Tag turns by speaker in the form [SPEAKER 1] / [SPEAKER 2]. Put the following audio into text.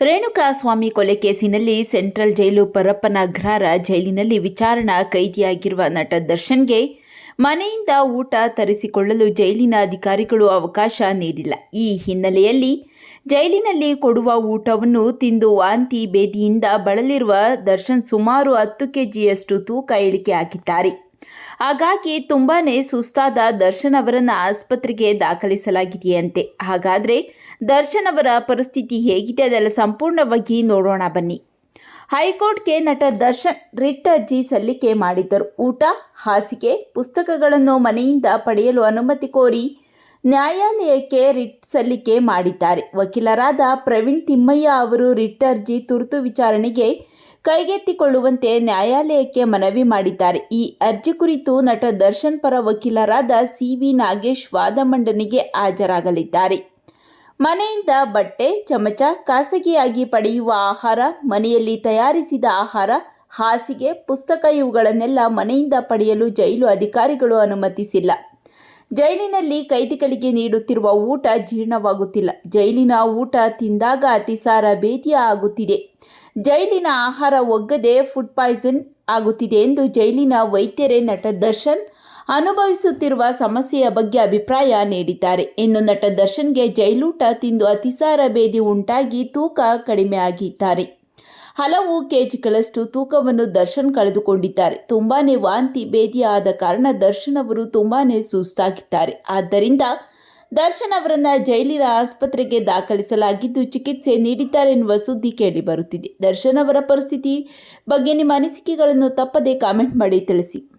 [SPEAKER 1] ರೇಣುಕಾಸ್ವಾಮಿ ಕೊಲೆ ಕೇಸಿನಲ್ಲಿ central jail Parappana Agrahara ಜೈಲಿನಲ್ಲಿ ವಿಚಾರಣಾ ಕೈದಿಯಾಗಿರುವ ನಟ ದರ್ಶನ್ಗೆ ಮನೆಯಿಂದ ಊಟ ತರಿಸಿಕೊಳ್ಳಲು ಜೈಲಿನ ಅಧಿಕಾರಿಗಳು ಅವಕಾಶ ನೀಡಿಲ್ಲ. ಈ ಹಿನ್ನೆಲೆಯಲ್ಲಿ ಜೈಲಿನಲ್ಲಿ ಕೊಡುವ ಊಟವನ್ನು ತಿಂದು ವಾಂತಿ ಬೇದಿಯಿಂದ ಬಳಲಿರುವ ದರ್ಶನ್ ಸುಮಾರು ಹತ್ತು ಕೆಜಿಯಷ್ಟು ತೂಕ ಇಳಿಕೆ ಹಾಕಿದ್ದಾರೆ ಹಾಗಾಗಿ ತುಂಬಾನೇ ಸುಸ್ತಾದ ದರ್ಶನ್ ಅವರನ್ನ ಆಸ್ಪತ್ರೆಗೆ ದಾಖಲಿಸಲಾಗಿದೆಯಂತೆ. ಹಾಗಾದ್ರೆ ದರ್ಶನ್ ಅವರ ಪರಿಸ್ಥಿತಿ ಹೇಗಿದೆ ಅದೆಲ್ಲ ಸಂಪೂರ್ಣವಾಗಿ ನೋಡೋಣ ಬನ್ನಿ. ಹೈಕೋರ್ಟ್ಗೆ ನಟ ದರ್ಶನ್ ರಿಟ್ ಅರ್ಜಿ ಸಲ್ಲಿಕೆ ಮಾಡಿದ್ದರು. ಊಟ, ಹಾಸಿಗೆ, ಪುಸ್ತಕಗಳನ್ನು ಮನೆಯಿಂದ ಪಡೆಯಲು ಅನುಮತಿ ಕೋರಿ ನ್ಯಾಯಾಲಯಕ್ಕೆ ರಿಟ್ ಸಲ್ಲಿಕೆ ಮಾಡಿದ್ದಾರೆ. ವಕೀಲರಾದ ಪ್ರವೀಣ್ ತಿಮ್ಮಯ್ಯ ಅವರು ರಿಟ್ ಅರ್ಜಿ ತುರ್ತು ವಿಚಾರಣೆಗೆ ಕೈಗೆತ್ತಿಕೊಳ್ಳುವಂತೆ ನ್ಯಾಯಾಲಯಕ್ಕೆ ಮನವಿ ಮಾಡಿದ್ದಾರೆ. ಈ ಅರ್ಜಿ ಕುರಿತು ನಟ ದರ್ಶನ್ ಪರ ವಕೀಲರಾದ ಸಿ ವಿ ನಾಗೇಶ್ ವಾದ ಮಂಡನೆಗೆ ಹಾಜರಾಗಲಿದ್ದಾರೆ. ಮನೆಯಿಂದ ಬಟ್ಟೆ, ಚಮಚ, ಖಾಸಗಿಯಾಗಿ ಪಡೆಯುವ ಆಹಾರ, ಮನೆಯಲ್ಲಿ ತಯಾರಿಸಿದ ಆಹಾರ, ಹಾಸಿಗೆ, ಪುಸ್ತಕ ಇವುಗಳನ್ನೆಲ್ಲ ಮನೆಯಿಂದ ಪಡೆಯಲು ಜೈಲು ಅಧಿಕಾರಿಗಳು ಅನುಮತಿಸಿಲ್ಲ. ಜೈಲಿನಲ್ಲಿ ಕೈದಿಗಳಿಗೆ ನೀಡುತ್ತಿರುವ ಊಟ ಜೀರ್ಣವಾಗುತ್ತಿಲ್ಲ. ಜೈಲಿನ ಊಟ ತಿಂದಾಗ ಅತಿಸಾರ ಭೇದಿಯ ಆಗುತ್ತಿದೆ ಜೈಲಿನ ಆಹಾರ ಒಗ್ಗದೆ ಫುಡ್ ಪಾಯ್ಸನ್ ಆಗುತ್ತಿದೆ ಎಂದು ಜೈಲಿನ ವೈದ್ಯರೇ ನಟ ದರ್ಶನ್ ಅನುಭವಿಸುತ್ತಿರುವ ಸಮಸ್ಯೆಯ ಬಗ್ಗೆ ಅಭಿಪ್ರಾಯ ನೀಡಿದ್ದಾರೆ. ಇನ್ನು ನಟ ದರ್ಶನ್ಗೆ ಜೈಲೂಟ ತಿಂದು ಅತಿಸಾರ ಬೇದಿ ಉಂಟಾಗಿ ತೂಕ ಕಡಿಮೆ ಆಗಿದ್ದಾರೆ. ಹಲವು ಕೆಜಿಗಳಷ್ಟು ತೂಕವನ್ನು ದರ್ಶನ್ ಕಳೆದುಕೊಂಡಿದ್ದಾರೆ. ತುಂಬಾನೇ ವಾಂತಿ ಬೇದಿ ಆದ ಕಾರಣ ದರ್ಶನ್ ಅವರು ತುಂಬಾನೇ ಸುಸ್ತಾಗಿದ್ದಾರೆ. ಆದ್ದರಿಂದ ದರ್ಶನ್ ಅವರನ್ನ ಜೈಲಿನ ಆಸ್ಪತ್ರೆಗೆ ದಾಖಲಿಸಲಾಗಿದ್ದು ಚಿಕಿತ್ಸೆ ನೀಡಿದ್ದಾರೆ ಎನ್ನುವ ಸುದ್ದಿ ಕೇಳಿ ಬರುತ್ತಿದೆ. ದರ್ಶನ್ ಅವರ ಪರಿಸ್ಥಿತಿ ಬಗ್ಗೆ ನಿಮ್ಮ ಅನಿಸಿಕೆಗಳನ್ನು ತಪ್ಪದೇ ಕಾಮೆಂಟ್ ಮಾಡಿ ತಿಳಿಸಿ.